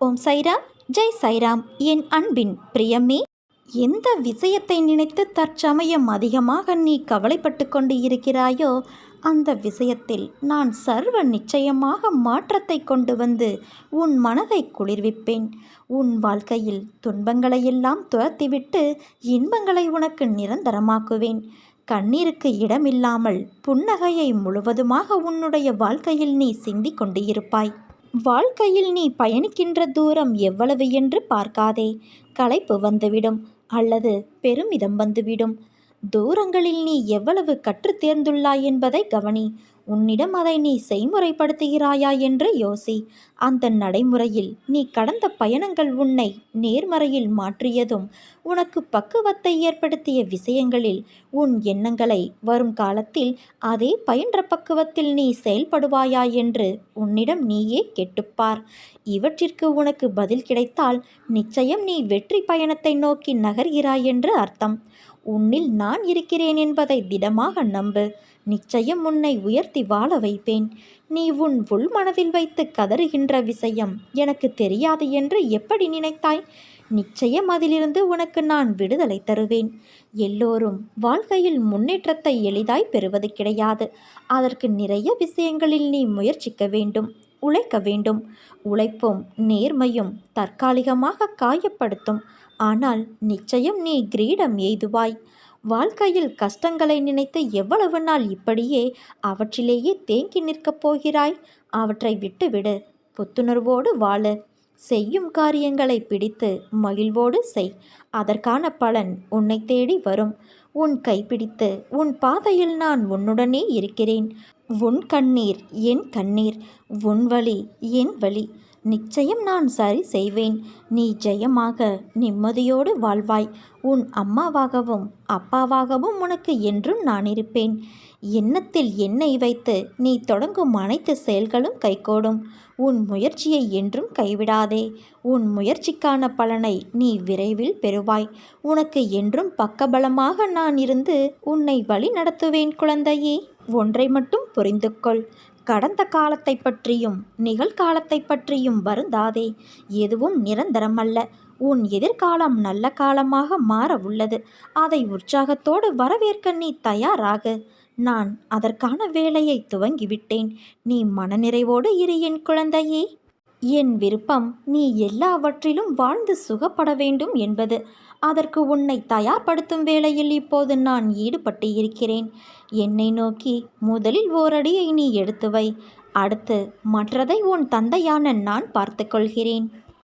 ஓம் சைராம் ஜெய் சைராம். என் அன்பின் பிரியமே எந்த விஷயத்தை நினைத்து தற்சமயம் அதிகமாக நீ கவலைப்பட்டு கொண்டு இருக்கிறாயோ அந்த விஷயத்தில் நான் சர்வ நிச்சயமாக மாற்றத்தை கொண்டு வந்து உன் மனதை குளிர்விப்பேன். உன் வாழ்க்கையில் துன்பங்களையெல்லாம் துரத்திவிட்டு இன்பங்களை உனக்கு நிரந்தரமாக்குவேன். கண்ணீருக்கு இடமில்லாமல் புன்னகையை முழுவதுமாக உன்னுடைய வாழ்க்கையில் நீ சிந்திக் கொண்டு இருப்பாய் வாழ்க்கையில் நீ பயணிக்கின்ற தூரம் எவ்வளவு என்று பார்க்காதே. களைப்பு வந்துவிடும் அல்லது பெருமிதம் வந்துவிடும். தூரங்களில் நீ எவ்வளவு கற்றுத் தேர்ந்துள்ளாய் என்பதை கவனி. உன்னிடம் அதை நீ செய்முறைப்படுத்துகிறாயா என்று யோசி. அந்த நடைமுறையில் நீ கடந்த பயணங்கள் உன்னை நேர்மறையில் மாற்றியதும் உனக்கு பக்குவத்தை ஏற்படுத்திய விஷயங்களில் உன் எண்ணங்களை வரும் காலத்தில் அதே பயின்ற பக்குவத்தில் நீ செயல்படுவாயா என்று உன்னிடம் நீயே கெட்டுப்பார். இவற்றிற்கு உனக்கு பதில் கிடைத்தால் நிச்சயம் நீ வெற்றி பயணத்தை நோக்கி நகர்கிறாய் என்று அர்த்தம். உன்னில் நான் இருக்கிறேன் என்பதை திடமாக நம்பு. நிச்சயம் உன்னை உயர்த்தி வாழ வைப்பேன். நீ உன் உள் மனதில் வைத்து கதறுகின்ற விஷயம் எனக்கு தெரியாது என்று எப்படி நினைத்தாய்? நிச்சயம் அதிலிருந்து உனக்கு நான் விடுதலை தருவேன். எல்லோரும் வாழ்க்கையில் முன்னேற்றத்தை எளிதாய் பெறுவது கிடையாது. அதற்கு நிறைய விஷயங்களில் நீ முயற்சிக்க வேண்டும் உழைக்க வேண்டும். உழைப்பும் நேர்மையும் தற்காலிகமாக காயப்படுத்தும். ஆனால் நிச்சயம் நீ கிரீடம் எய்துவாய். வாழ்க்கையில் கஷ்டங்களை நினைத்து எவ்வளவு நாள் இப்படியே அவற்றிலேயே தேங்கி நிற்கப் போகிறாய்? அவற்றை விட்டுவிடு. புத்துணர்வோடு வாழு. செய்யும் காரியங்களை பிடித்து மகிழ்வோடு செய். அதற்கான பலன் உன்னை தேடி வரும். உன் கைப்பிடித்து உன் பாதையில் நான் உன்னுடனே இருக்கிறேன். உன் கண்ணீர் என் கண்ணீர். உன் வழி என் வழி. நிச்சயம் நான் சரி செய்வேன். நீ ஜெயமாக நிம்மதியோடு வாழ்வாய். உன் அம்மாவாகவும் அப்பாவாகவும் உனக்கு என்றும் நான் இருப்பேன். எண்ணத்தில் எண்ணெய் வைத்து நீ தொடங்கும் அனைத்து செயல்களும் கைகூடும். உன் முயற்சியை என்றும் கைவிடாதே. உன் முயற்சிக்கான பலனை நீ விரைவில் பெறுவாய். உனக்கு என்றும் பக்கபலமாக நான் இருந்து உன்னை வழி நடத்துவேன் குழந்தையே. ஒன்றை மட்டும் புரிந்து கொள் கடந்த காலத்தை பற்றியும் நிகழ்காலத்தை பற்றியும் வருந்தாதே. எதுவும் நிரந்தரமல்ல. உன் எதிர்காலம் நல்ல காலமாக மாற உள்ளது. அதை உற்சாகத்தோடு வரவேற்க நீ தயாராக. நான் அதற்கான வேலையை துவங்கிவிட்டேன். நீ மனநிறைவோடு இரு என் குழந்தையே. என் விருப்பம் நீ எல்லாவற்றிலும் வாழ்ந்து சுகப்பட வேண்டும் என்பது. அதற்கு உன்னை தயார்படுத்தும் வேளையில் இப்போது நான் ஈடுபட்டு இருக்கிறேன். என்னை நோக்கி முதலில் ஓரடியை நீ எடுத்து வை. அடுத்து மற்றதை உன் தந்தையான நான் பார்த்துக்கொள்கிறேன்